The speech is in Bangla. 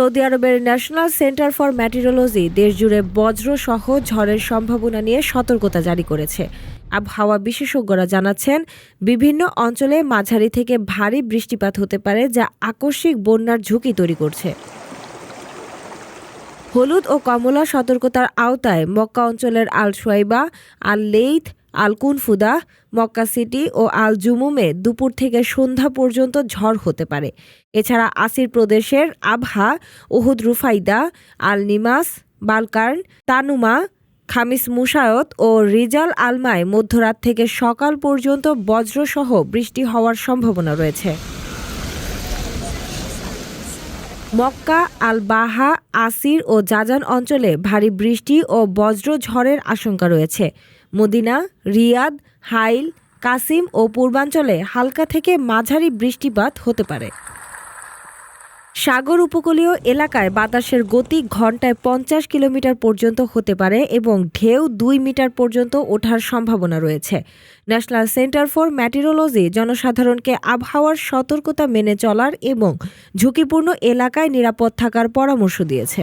সৌদি আরবের ন্যাশনাল সেন্টার ফর ম্যাটেরোলজি দেশজুড়ে বজ্র সহ ঝড়ের সম্ভাবনা নিয়ে সতর্কতা জারি করেছে। আবহাওয়া বিশেষজ্ঞরা জানাচ্ছেন, বিভিন্ন অঞ্চলে মাঝারি থেকে ভারী বৃষ্টিপাত হতে পারে যা আকস্মিক বন্যার ঝুঁকি তৈরি করছে। হলুদ ও কমলা সতর্কতার আওতায় মক্কা অঞ্চলের Al Shuaiba Al Lith Al Qunfudhah Mecca city ও আল জুমুমে দুপুর থেকে সন্ধ্যা পর্যন্ত ঝড় হতে পারে। এছাড়া আসির প্রদেশের আবহা ওহুদ রুফাইদা আল নিমাস বালকার্ন, তানুমা, খামিস মুসায়ত ও রিজাল আলমায় মধ্যরাত থেকে সকাল পর্যন্ত বজ্রসহ বৃষ্টি হওয়ার সম্ভাবনা রয়েছে। মক্কা আল বাহা আসির ও জাজান অঞ্চলে ভারী বৃষ্টি ও বজ্র ঝড়ের আশঙ্কা রয়েছে। মদিনা, রিয়াদ, হাইল, কাসিম ও পূর্বাঞ্চলে হালকা থেকে মাঝারি বৃষ্টিপাত হতে পারে। সাগর উপকূলীয় এলাকায় বাতাসের গতি ঘন্টায় পঞ্চাশ কিলোমিটার পর্যন্ত হতে পারে এবং ঢেউ দুই মিটার পর্যন্ত ওঠার সম্ভাবনা রয়েছে। ন্যাশনাল সেন্টার ফর ম্যাটেরোলজি জনসাধারণকে আবহাওয়ার সতর্কতা মেনে চলার এবং ঝুঁকিপূর্ণ এলাকায় নিরাপদ থাকার পরামর্শ দিয়েছে।